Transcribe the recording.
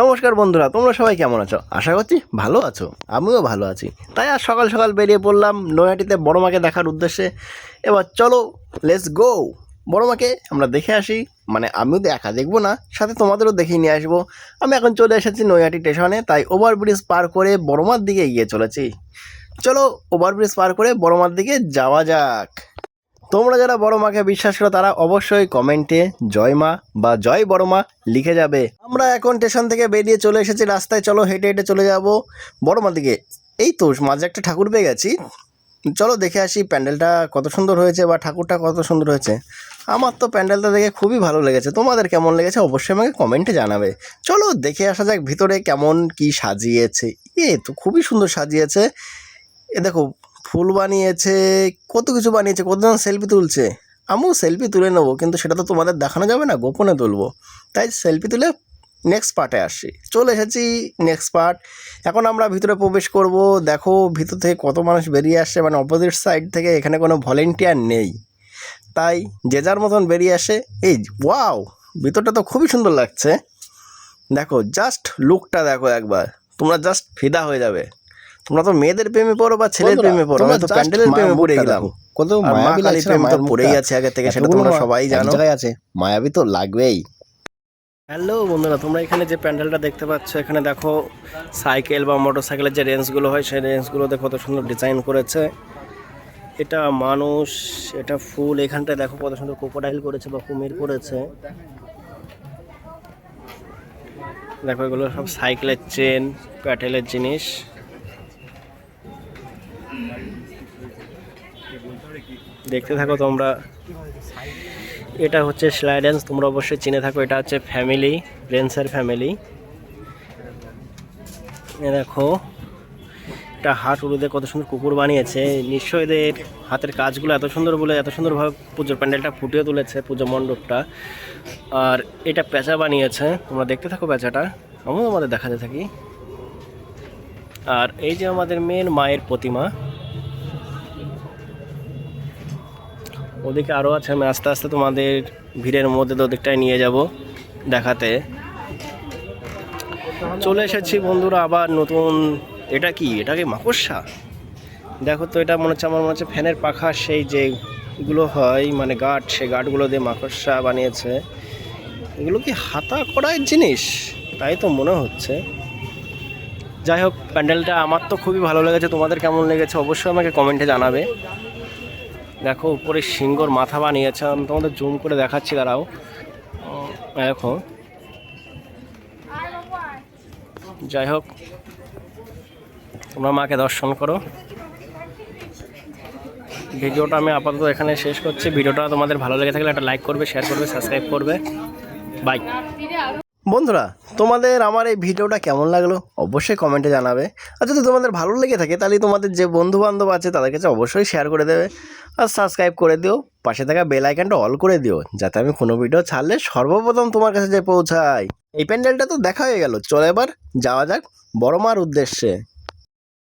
নমস্কার বন্ধুরা, তোমরা সবাই কেমন আছো? আশা করছি ভালো আছো, আমিও ভালো আছি। তাই আর সকাল সকাল বেরিয়ে পড়লাম নৈহাটিতে বড় মাকে দেখার উদ্দেশ্যে। এবার চলো লেটস গো বড় মাকে আমরা দেখে আসি মানে আমিও তো একা দেখব না, সাথে তোমাদেরও দেখিয়ে নিয়ে আসব। আমি এখন চলে এসেছি নৈহাটি স্টেশনে তাই ওভারব্রিজ পার করে বড়মার দিকে এগিয়ে চলেছি। চলো ওভারব্রিজ পার করে বড়মার দিকে যাওয়া যাক। তোমরা যারা বড় মাকে বিশ্বাস করো, তারা অবশ্যই কমেন্টে জয় মা বা জয় বড় মা লিখে যাবে। আমরা এখন স্টেশন থেকে বেরিয়ে চলে এসেছি, রাস্তায় চলো, হেঁটে হেঁটে চলে যাব বড় মার দিকে। এই তো, মাঝে একটা ঠাকুর পেয়ে গেছি। চলো দেখে আসি, প্যান্ডেলটা কত সুন্দর হয়েছে বা ঠাকুরটা কত সুন্দর হয়েছে। আমার তো প্যান্ডেলটা দেখে খুবই ভালো লেগেছে। তোমাদের কেমন লেগেছে অবশ্যই আমাকে কমেন্টে জানাবে। চলো দেখে আসা যাক ভিতরে কেমন কি সাজিয়েছে। এ তো, খুবই সুন্দর সাজিয়েছে। এ দেখো ফুল বানিয়েছে, কত কিছু বানিয়েছে কতজন সেলফি তুলছে। আমিও সেলফি তুলে নেব, কিন্তু সেটা তো তোমাদের দেখানো যাবে না, গোপনে তুলবো। তাই সেলফি তুলে নেক্সট পার্টে আসছি চলে এসেছি নেক্সট পার্ট এখন আমরা ভিতরে প্রবেশ করব। দেখো, ভিতর থেকে কত মানুষ বেরিয়ে আসছে মানে অপোজিট সাইড থেকে এখানে কোনো ভলেন্টিয়ার নেই। তাই যে যার মতন বেরিয়ে আসে, এই ওয়াও ভিতরটা তো খুবই সুন্দর লাগছে। দেখো জাস্ট লুকটা দেখো একবার। তোমরা জাস্ট ফিদা হয়ে যাবে। তোমরা তো মেয়েদের প্রেমে পড়ো বা ছেলের প্রেমে পড়ো আমি তো প্যান্ডেলের প্রেমে পড়ে গেলাম। কত মায়াবী কালী প্রেম তো পড়েই আছে আগে থেকে সেটা তোমরা সবাই জানো। জায়গায় আছে মায়াবী তো লাগবেই। হ্যালো বন্ধুরা তোমরা এখানে যে প্যান্ডেলটা দেখতে পাচ্ছ এখানে দেখো সাইকেল বা মোটর সাইকেলের যে রেঞ্জগুলো হয় সেই রেঞ্জগুলোতে কত সুন্দর ডিজাইন করেছে। এটা মানুষ এটা ফুল এখানটায় দেখো কত সুন্দর কোকোডাইল করেছে বা কুমির করেছে। দেখো এগুলো সব সাইকেলের চেন প্যাটেলের জিনিস। দেখতে থাকো তোমরা। এটা হচ্ছে স্লাইডেন্স তোমরা অবশ্যই চিনে থাকো। এটা হচ্ছে ফ্যামিলি রেন্সের ফ্যামিলি দেখো, এটা হাট উড়ুদে কত সুন্দর কুকুর বানিয়েছে। নিশ্চয়ই এদের হাতের কাজগুলো এত সুন্দর বলে, এত সুন্দরভাবে পুজোর প্যান্ডেলটা ফুটিয়ে তুলেছে পুজো মণ্ডপটা। আর এটা পেঁচা বানিয়েছে। তোমরা দেখতে থাকো পেঁচাটা। আমিও আমাদের দেখাতে থাকি। আর এই যে আমাদের মেন মায়ের প্রতিমা ওদিকে আরও আছে, আমি আস্তে আস্তে তোমাদের ভিড়ের মধ্যে তো ওদিকটায় নিয়ে যাব দেখাতে। চলে এসেছি বন্ধুরা আবার নতুন, এটা কি? এটা কি মাকড়সা? দেখো তো, এটা মনে হচ্ছে আমার মনে হচ্ছে ফ্যানের পাখা, সেই যে গুলো হয় মানে গাঠ সেই গাঠগুলো দিয়ে মাকড়সা বানিয়েছে। এগুলো কি হাতা করার জিনিস? তাই তো মনে হচ্ছে। যাই হোক, প্যান্ডেলটা আমার তো খুবই ভালো লেগেছে, তোমাদের কেমন লেগেছে অবশ্যই আমাকে কমেন্টে জানাবে। দেখো, উপরে সিংহর মাথা বানিয়েছে। আমি তোমাদের জুম করে দেখাচ্ছি, দাঁড়াও। দেখো। যাই হোক, তোমরা মাকে দর্শন করো। ভিডিওটা আমি আপাতত এখানে শেষ করছি। ভিডিওটা তোমাদের ভালো লেগে থাকলে একটা লাইক করবে শেয়ার করবে সাবস্ক্রাইব করবে। বাই বন্ধুরা, তোমাদের আমার এই ভিডিওটা কেমন লাগল অবশ্যই কমেন্টে জানাবে। আর যদি তোমাদের ভালো লেগে থাকে, তাহলে তোমাদের যে বন্ধুবান্ধব আছে, তাদের কাছে অবশ্যই শেয়ার করে দেবে। আর সাবস্ক্রাইব করে দিও, পাশে থাকা বেল আইকনটা অল করে দিও, যাতে আমি কোনো ভিডিও ছাড়লে সর্বপ্রথম তোমার কাছে যে পৌঁছাই। এই প্যান্ডেলটা তো দেখা হয়ে গেল। চলো এবার যাওয়া যাক বড় মার উদ্দেশ্যে।